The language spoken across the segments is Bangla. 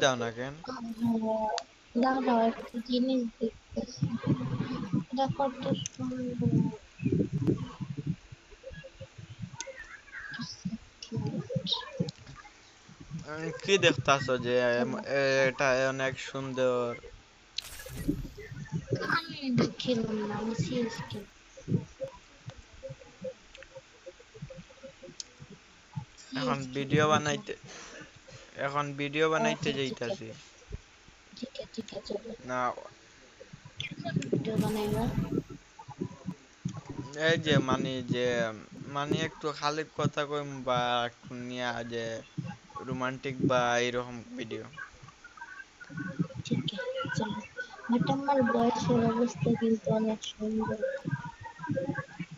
দাও না কেন? দাঁড়াও একটা জিনিস দেখতেছি। এটা কত সুন্দর। কি দেখতাছো যে এটা অনেক সুন্দর। আমি দেখিলাম না আমি সিএসকে। এখন ভিডিও বানাইতে এখন ভিডিও বানাইতে। যাইতাছি। ঠিক আছে ঠিক আছে। না। ভিডিও বানাইবা। এই যে মানে যে মানে একটু খালি কথা কইম বা একটু নিয়া যে রোমান্টিক বা এরকম ভিডিও ঠিক আছে চলো। বাট আমার বয়সের অবস্থা কিন্তু অনেক সুন্দর।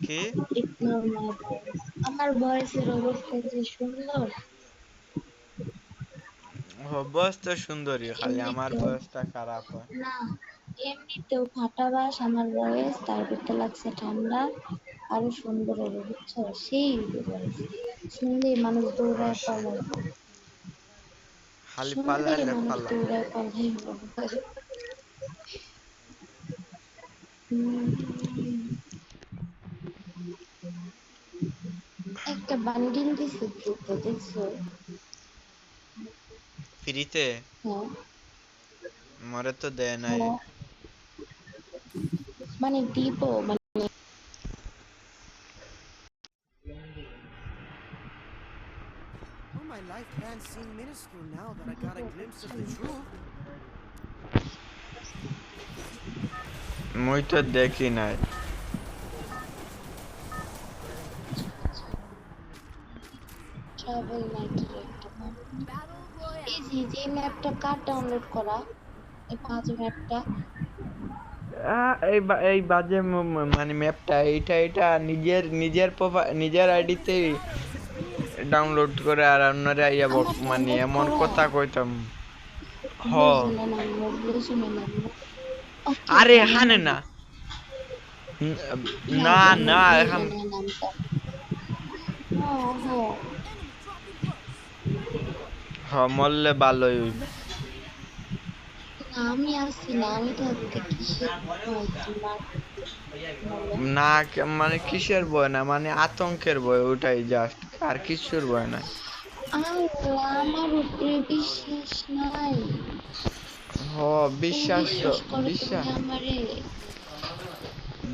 কি? আমার বয়সের অবস্থা যে সুন্দর। বয়স তো সুন্দরী খালি আমার। বয়সটা খারাপ হয়। না এমনিতেও ফাটা বাস আমার বয়স তার ভিতরে লাগছে ঠান্ডা আরও সুন্দর হবে বুঝছ? সেই শুনলেই মানুষ দৌড়ায় পালায়। খালি পালাইলে পালা দৌড়ায় পালায়। একটা বান্ডিল দিছে দেখছ? Vidite? Mora to DNA je. Mani tipo, mani... My life plan seem minuscule now that I got a glimpse of the truth. Muito declinado. এই যে যে ম্যাপটা কার। ডাউনলোড করা এই ম্যাপটা এই এই বাজে মানে ম্যাপটা এইটা এটা নিজের নিজের নিজের আইডিতেই ডাউনলোড করে আর অন্যরা ইয়া বক- মানে এমন কথা কইতাম। হ। আরে হানে না। না না এখন হো। হ মরলে ভালোই হইব। আমি আসছি না আমি বলো? না মানে কিসের ভয় না মানে আতঙ্কের ভয় ওটাই জাস্ট আর কিছুর ভয় না আমার উপরে বিশ্বাস নাই। হ বিশ্বাস তো বিশ্বাস।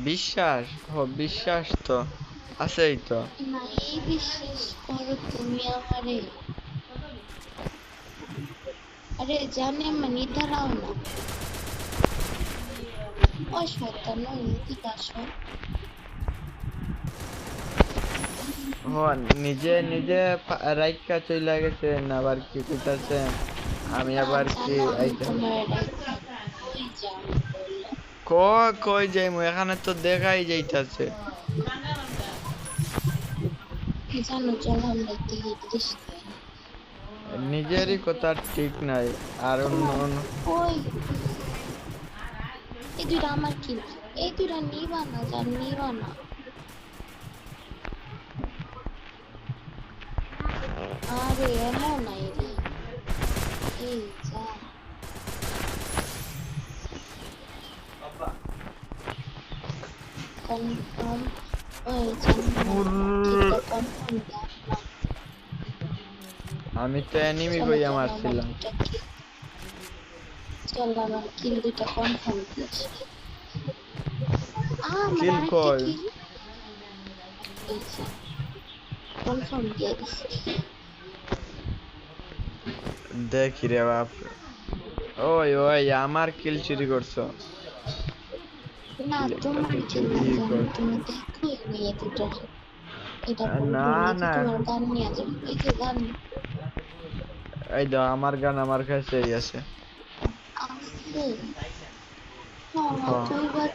বিশ্বাস হ বিশ্বাস তো আছেই তো। বিশ্বাস করো তুমি আমারে। আরে জানে মানে দাঁড়াও না। ও শয়তান ওই এদিকে আসো হ নিজে নিজে পা- রাইকা চইলা গেছে না আবার কি কইতাছে আমি আবার কি কই কই যাইমু? এখানে তো দেখাই যাইতাছে। জানো চলো আমরা খাই নিজেরই কথা ঠিক নাই আর অন্য এই দুইটা আমার কি এই দুইটা নিবা না জান নিবা না। আরে এমন নাই রে। এই যা। কনফার্ম ওই কনফার্ম আমি তো এনিমি কইয়া মারছিলাম। চল আমার কিল দুইটা কনফার্ম দিস Kill কই? কনফার্ম দিয়ে দিস দেখি রে বাপ। ওই ওই আমার কিল চুরি করছ। না তোমার না কি জানো কর? তুমি দেখো এই মেয়ে দুটো। এটা না, না। তোমার গান নিয়ে যাবে। এই যে গান এই দাও আমার গান আমার কাছেই আছে।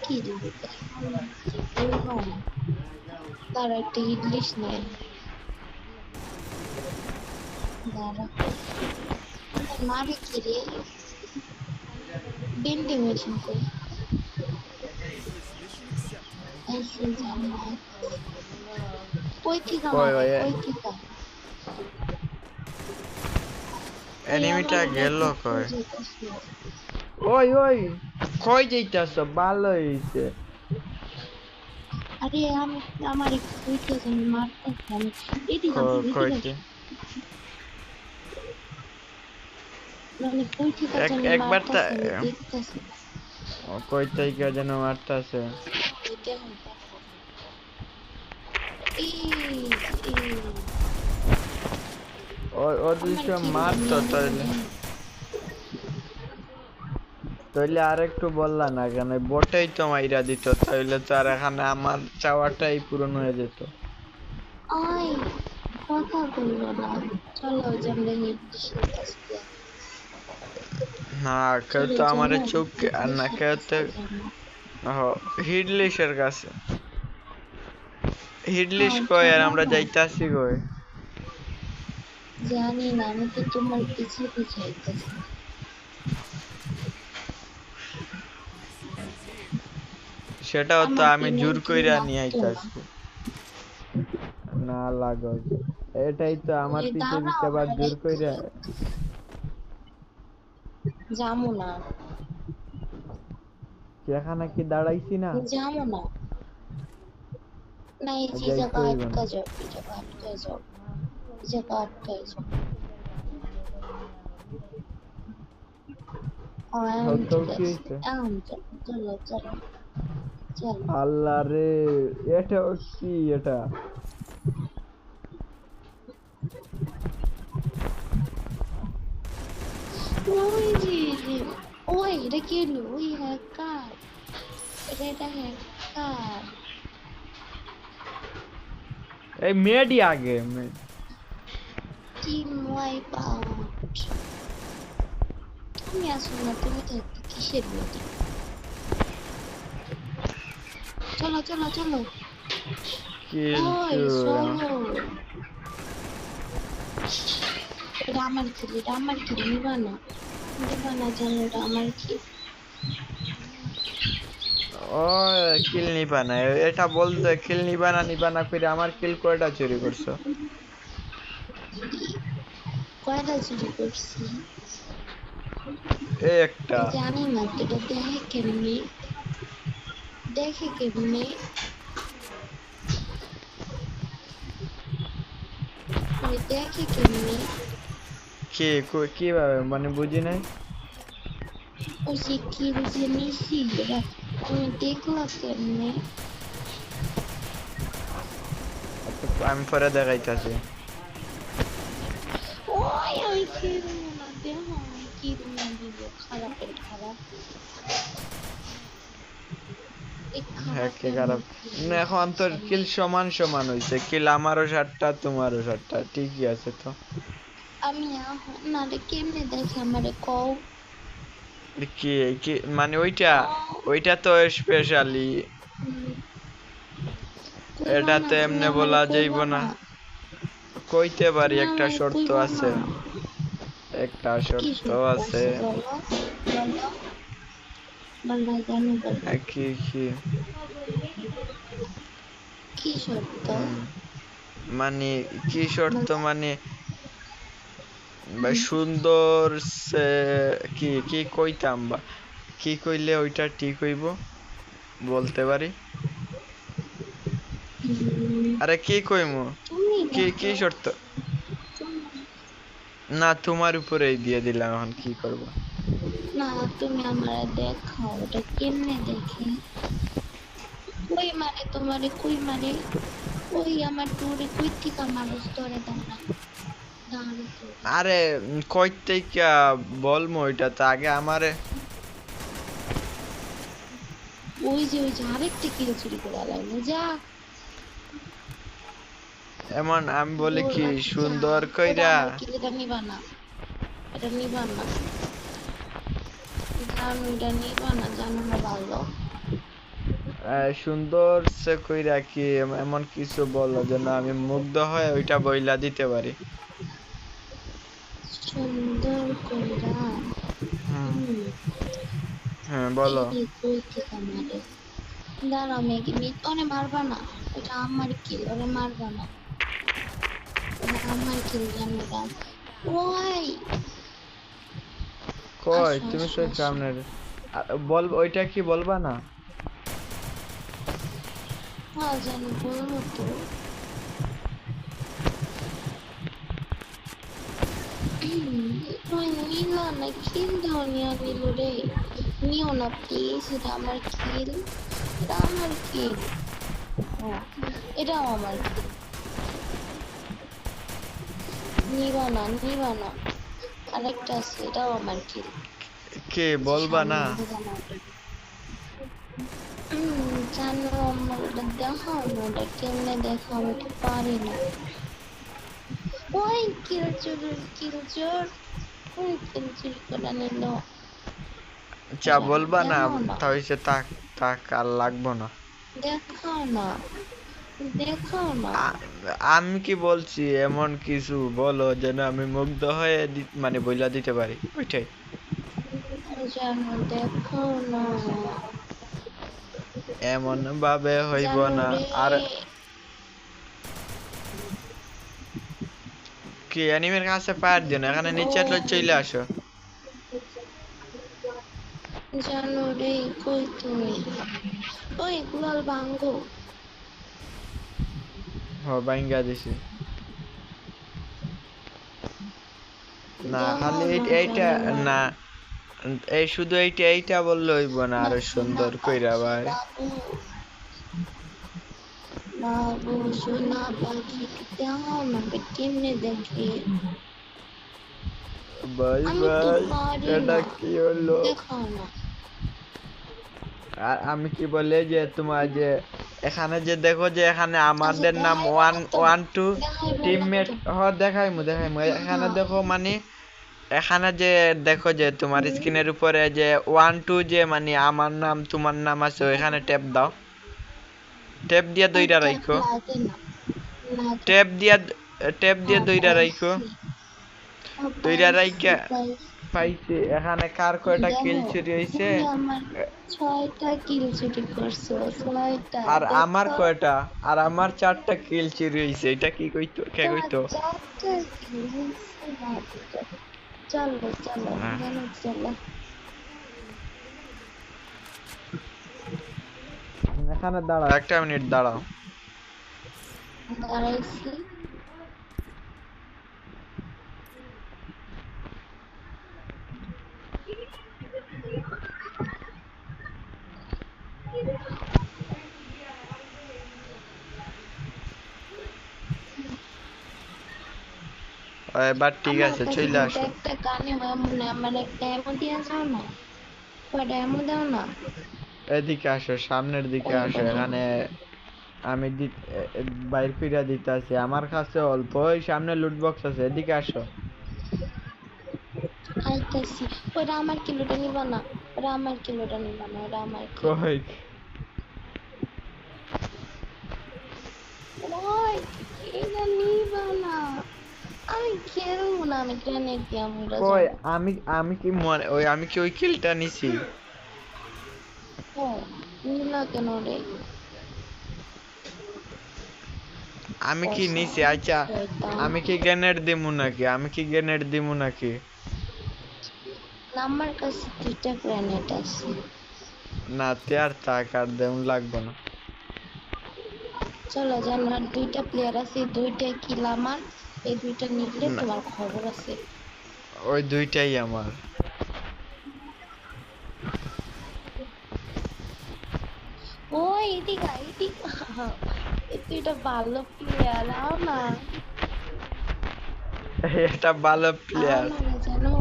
কি তার একটা ইংলিশ নেই মারে কি রে বেন্ডিং মেশিন ওই? থেকে এনিমিটা গেল কই ওই ওই কই যাইতাছ ভালো হইছে আরে আমি আমার একটু কইতে মারতেছে আমি? আসি। মানে একবার তা- মারতেছে, আমি দেখতেছি। ও কই থেকে যেন মারতাছে এই, এই। ও ও আমার দুইশো কি মারতো তাইলে তাইলে আর একটু বললা না কেন? বোটেই তো মাইরা দিত তাইলে তো আর এখানে আমার চাওয়াটাই পূরণ হয়ে যেত। আই কথা বলল না। চলো কেউ তো আমার চোখ আর না কেউ তো হিডলিশের কাছে। হিডলিশ কই আর আমরা। যাইতাছি কই? জানি না আমি তো তোমার পিছে পিছে আইতেছি। সেটাও তো আমি জোর কইরা নিয়ে আইতাছি। না লাগো এটাই তো আমার পিছে পিছে আবার জোর কইরা যাব না। সেখানে কি দাঁড়াইছি না? যাব না। না এই জায়গা। আটকা যাও এই জায়গা আটকা যাও। এই জায়গা আটকা যাও ও, এখন তো ঠিক কি আছে। হইছে? এখন চলো, চলো চলো চলো আল্লাহ রে এটা কি এটা ওই যে যে ওই এটা কে এলো ওই হ্যাকার এটা এটা হ্যাকার এই মেডি আগে মে- ওয়াইপ আউট তুমি আসো না তুমি তো কিসের মেয়েটা চলো চলো চলো এটা আমার কিল এটা আমার কিল নিবা না নিবা না জানো এটা আমার কিল ও কিল নিবা না এটা বলতে কিল নিবা না নিবা না করে আমার কিল কয়টা চুরি করছ? কয়টা চুরি করছি এই একটা জানি না তো এটা দেখে কেমনি দেখে কেমনি ওই দেখে কেমনি কি কই- কীভাবে মানে বুঝি নাই ও সে কি বুঝে নিছি এটা তুমি দেখলা কেমনে আচ্ছা, আমি পরে দেখাইতাছি না দেহ আমি দিব খারাপের খারাপ। কি খারাপ এখন তোর কিল সমান সমান হইছে। কিল আমারও তোমারও ঠিকই আছে তো। আমি না রে কেমনে দেখে আমারে কও? কি কি মানে ওইটা ওইটা তো স্পেশালি। এটা তো এমনে বলা যাইব না। কইতে পারি একটা শর্ত আছে। একটা শর্ত? আছে। কি কি? কি শর্ত? মানে কি শর্ত মানে সুন্দর সে কি কি কইতাম বা? কি কইলে ওইটা ঠিক হইব? বলতে পারি? আরে কি কইমু? কি কি শর্ত? না তোমার উপরেই দিয়ে দিলাম এখন কি করব? না তুমি আমারে দেখাও ওটা কেমনে দেখে? কই মারে তোমারে কই মারে? ওই আমার টুরে কই থেকে মানুষ ধরে দাঁড়া তো। আরে কই থেকে বলমু ওইটা তো আগে আমারে। ওই যে ওই যে আরেকটা কিল চুরি করে লাগল যা। এমন আমি বলি কি সুন্দর কইরা। এটা নিবা না। এটা নিবা না। জানো এটা নিবা না জানো না ভালো। সুন্দর সে কইরা কি এমন কিছু বলো যেন আমি মুগ্ধ হয়ে ওইটা বইলা দিতে পারি। সুন্দর কইরা। হ্যাঁ বলো। দাঁড়াও মেঘি ওরে মারবা না। ওটা আমার কিল ওরে মারবা না। কিল জানো ওই কই তুমি আ- বল ওইটা কি বলবা না? হ্যাঁ জানি বলব তো। তুমি না কিল দাও নিয়া নিল রে নিও না প্লিজ এটা আমার কিল। এটা আমার কিল। এটাও আমার কিল নিবা না নিবা না আরেকটা আছে এটাও আমার কিল কে বলবা না? জানো আমার ওটা দেখাও না ওটা কেমনে দেখাও আমি তো পারি না। ওই কিল চোর ওই কিল করে নিল। চা বলবা না দেখাও না। তা তাক তাক আর লাগবো না। দেখাও না। আমি কি বলছি এমন কিছু বলো যেন আমি মুগ্ধ হয়ে মানে বইলা দিতে পারি ওইটাই। এমন ভাবে হইব না আর কি অ্যানিমের কাছে পার দিন এখানে নিচে চলে আসো। জানো রে কই তুমি? ওই গুলাল ভাঙ্গো। হ বাইঙ্গা দিছি না খালি এইটা না এই শুধু এইটা এইটা বললে হইব না আরও সুন্দর কইরা ভাই। বাবু সোনা পাখি দেখাও না বে, কেমনে দেখে? ভাই আমি তো ভাই পারি এটা কি হলো? দেখাও না। আর আমি কি বলে যে তোমার যে এখানে যে দেখো যে এখানে আমাদের নাম ওয়ান। ওয়ান টু টিমমেট হ, দেখাইমু দেখাইমু এখানে দেখো মানে এখানে যে দেখো যে তোমার স্ক্রিনের উপরে যে ওয়ান টু যে মানে আমার নাম, তোমার নাম আছে, ওইখানে ট্যাপ দাও ট্যাপ দিয়ে দুইটা রাখো। ট্যাপ দিয়ে ট্যাপ দিয়ে দুইটা। রাখো দুইটা রাইখা পাইছি। এখানে কার কয়টা কিল চুরি হইছে? ছয়টা কিল চুরি করছ ছয়টা। আর আমার কয়টা? আর আমার চারটা কিল চুরি হইছে এটা কি কইতো কে কইতো। চলো চলো হ্যাঁ। চলো চলো। এখানে দাঁড়াও একটা মিনিট দাঁড়াও। দাঁড়াইছি। এবার ঠিক আছে চলে আসো একটা গানে মনে আমার একটা এমন দিয়ে যাও না কয়টা এমন দাও না এদিকে আসো সামনের দিকে আসো এখানে আমি বাইর কইরা দিতাছি আমার কাছে অল্প ওই সামনে লুট বক্স আছে এদিকে আসো আইতাছি ওটা আমার কিলোটা নিবা না ওটা আমার কিলোটা নিবা না ওটা আমার। কই ওই এটা নিবা না আমি খেলব না আমি আমরা কই আমি আমি কি মনে ওই আমি কি ওই কিলটা নিছি? ও নিলা কেন রে? আমি কি নিছি? আচ্ছা আমি কি গ্রেনেড দিমু নাকি? আমি কি গ্রেনেড দিমু নাকি? আমার কাছে দুইটা গ্রেনেড আছে। না তে আর তাক আর দেউন লাগবো না। চলো জানো দুইটা প্লেয়ার আছে দুইটা কিল আমার। এই দুইটা নিলে তোমার খবর আছে। ওই দুইটাই আমার। ও এদিকে এদিকে দুইটা ভালো প্লেয়ার আও না। এটা ভালো প্লেয়ার জানো।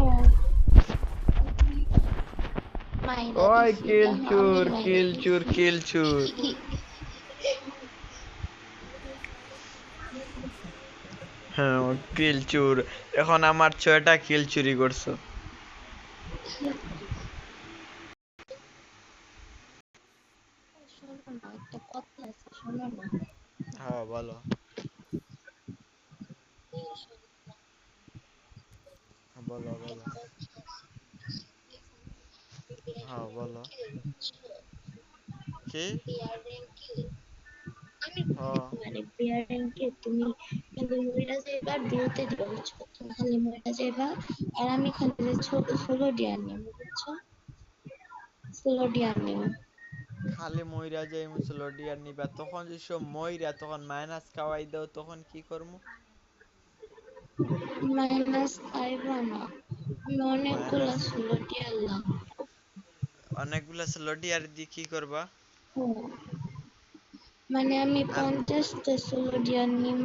ওই কিল চুর কিল। চুর কিল চুর হ্যাঁ কিল চুর। এখন আমার ছয়টা কিল চুরি করছ। হ্যাঁ বলো। না, বলো বলো। হ্যাঁ বলো। কি? rank হ্যাঁ। মানে player rank এ তুমি খালি মইরা যাইবা ডিউতে দিবা বুঝছ? খালি মইরা যাইবা আর আমি খালি যে ষোলো ডিয়ার নিব বুঝছ? ষোলো ডিয়ার নিব। খালি মইরা যাই মুসলডিয়ার নিবা তখন যে সব মইরা তখন মাইনাস খাওয়াই দাও তখন কি করমু? মাইনাস আইবা না। অনেকগুলো? ষোলো ডিয়ার লাগবে অনেকগুলা লডিয়ার দিয়ে কি করবা? মানে আমি পঞ্চাশটা ষোলো ডিয়ার নিব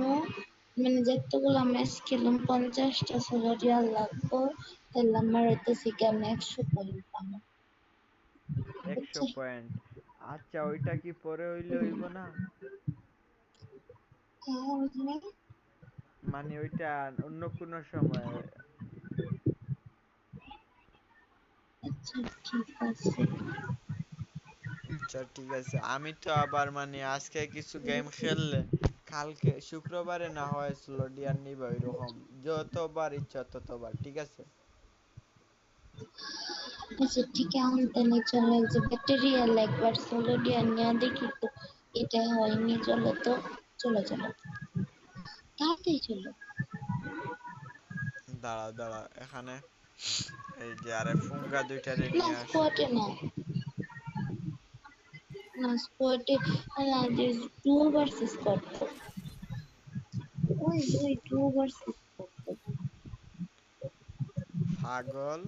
মানে যতগুলো ম্যাচ খেলাম পঞ্চাশটা ষোলো ডিয়ার লাগবো তাহলে আমার হইতেছে কি আমি একশো পয়েন্ট পাবো। একশো পয়েন্ট আচ্ছা ওইটা কি পরে হইলে হইব না? মানে ওইটা অন্য কোনো সময়? আচ্ছা ঠিক আছে। আচ্ছা ঠিক আছে। আমি তো আবার মানে আজকে কিছু গেম খেললে কালকে শুক্রবারে না হয় লডিয়ার নিবা ওইরকম যতবার ইচ্ছা ততবার ঠিক আছে? আচ্ছা ঠিক আছে তাহলে চলো যে ব্যাটারিয়াল একবার ষোলো ডিয়ার নিয়ে দেখি তো এটা হয়নি চলো তো চলো চলো। তাড়াতাড়ি চলো। দাঁড়া দাঁড়া এখানে এই যে আরে ফুঙ্গা দুইটারে না নিয়ে আস। না। না যে টু ভার্সেস করতো ওই ওই টু ভার্সেস করতো পাগল?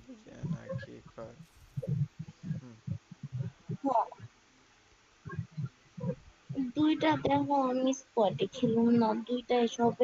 বুঝে না কি কয়। দুইটা দেখো আমি স্পটে খেলুম না দুইটাই সব